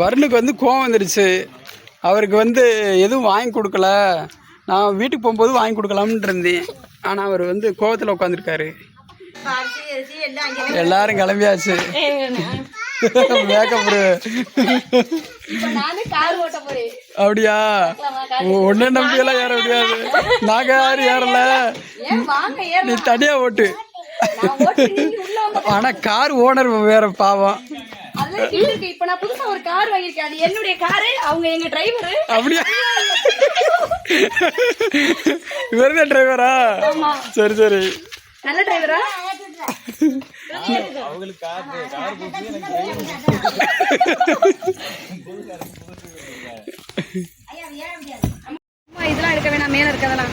வருணுக்கு வந்து கோவம் வந்துடுச்சு அவருக்கு வந்து எதுவும் வாங்கி கொடுக்கல. நான் வீட்டுக்கு போகும்போது வாங்கி கொடுக்கலாம்னு இருந்தேன். ஆனால் அவர் வந்து கோவத்தில் உட்காந்துருக்காரு எல்லாரும் கிளம்பியாச்சு. மேக்கப் அப்படியா? ஒன்னே நம்பியெல்லாம் ஏற முடியாது. நாங்க யாரும் ஏறல. நீ தனியா ஓட்டு. ஆனா கார் ஓனர் வேற பாவம். இருக்கு. இப்போ நான் புதுசா ஒரு கார் வாங்கியிருக்கேன். அது என்னுடைய காரு அவங்க எங்க டிரைவர் அப்படியா? இவர்தான் டிரைவரா ஆமா. சரி சரி. நல்ல டிரைவரா இதெல்லாம் எடுக்க வேணாம். மேல இருக்கதெல்லாம்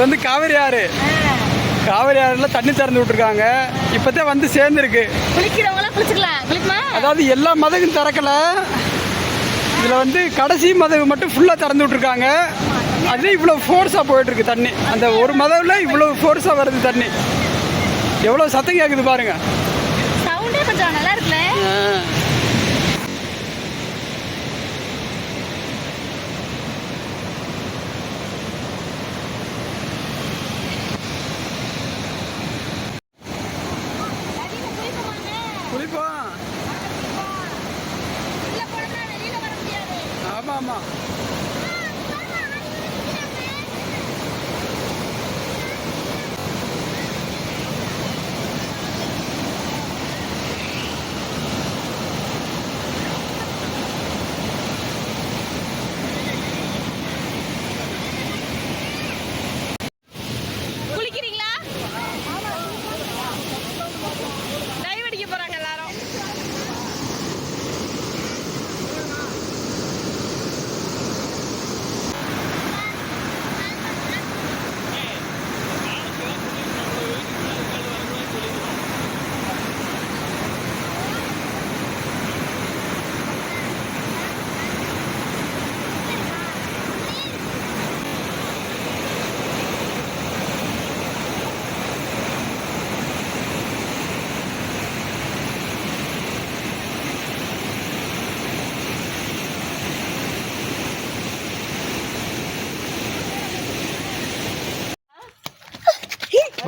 இது வந்து காவிரி ஆறு. காவிரி ஆறுல தண்ணி திறந்து விட்டுருக்காங்க. இப்பதான் வந்து சேர்ந்துருக்கு. அதாவது எல்லா மதகும் திறக்கல. இதுல வந்து கடைசி மதகு மட்டும் ஃபுல்லா திறந்து விட்டுருக்காங்க. அது இவ்வளவு ஃபோர்ஸா போயிட்டு இருக்கு தண்ணி. அந்த ஒரு மதகுல இவ்வளவு ஃபோர்ஸா வருது தண்ணி. எவ்வளவு சத்தம் கேக்குது பாருங்க. சவுண்டே கொஞ்சம் நல்லா இருக்குல்ல. ஆமாம்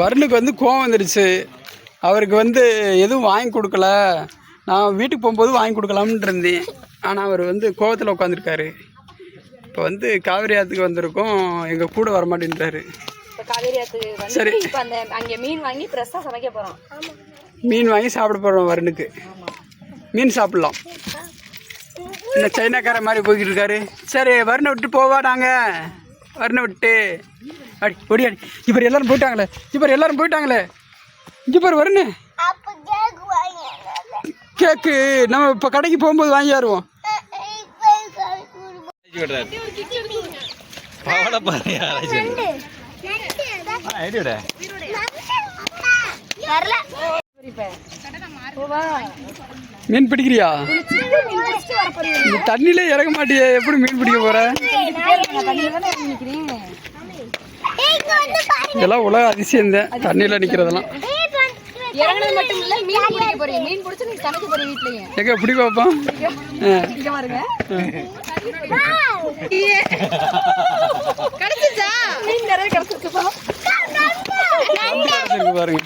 வருணுக்கு வந்து கோவம் வந்துடுச்சு அவருக்கு வந்து எதுவும் வாங்கி கொடுக்கல. நான் வீட்டுக்கு போகும்போது வாங்கி கொடுக்கலாம்னு இருந்தேன். ஆனால் அவர் வந்து கோவத்தில் உட்காந்துருக்காரு இப்போ வந்து காவிரி ஆற்றுக்கு வந்திருக்கோம். எங்கள் கூட வர மாட்டேன்றாரு இப்போ காவேரி ஆத்துக்கு வந்து சரி. மீன் வாங்கி ஃப்ரெஷ்ஷாக சமைக்க போகிறோம் மீன் வாங்கி சாப்பிட போகிறோம் வருணுக்கு. மீன் சாப்பிட்லாம். இந்த சைனாக்கார மாதிரி போய்கிட்டு இருக்காரு. சரி வருணை விட்டு போவா நாங்கள் வருணை விட்டு. அடி ஒடியாடி இப்போ எல்லாரும் போயிட்டாங்களே. இப்போ எல்லாரும் போயிட்டாங்களே. இங்கே பாரு வருணு கேக்கு நம்ம இப்போ கடைக்கு போகும்போது வாங்கி ஆடுவோம் மீன் பிடிக்கிறியா? தண்ணியில இறங்க மாட்டியே. எப்படி மீன் பிடிக்க போற? இதெல்லாம் உலக அதிசயம் தான் தண்ணியில நிக்கிறதெல்லாம். இறங்குனது மட்டும் இல்ல மீன் பிடிக்க போறீங்க. மீன் பிடிச்சு நீங்க சமைக்க போறீங்க வீட்லயே. எங்க பிடி பார்ப்போம் இங்க பாருங்க. கிடைச்சிச்சா? மீன் நிறைய கிடைச்சிருக்குப்பா பாருங்க.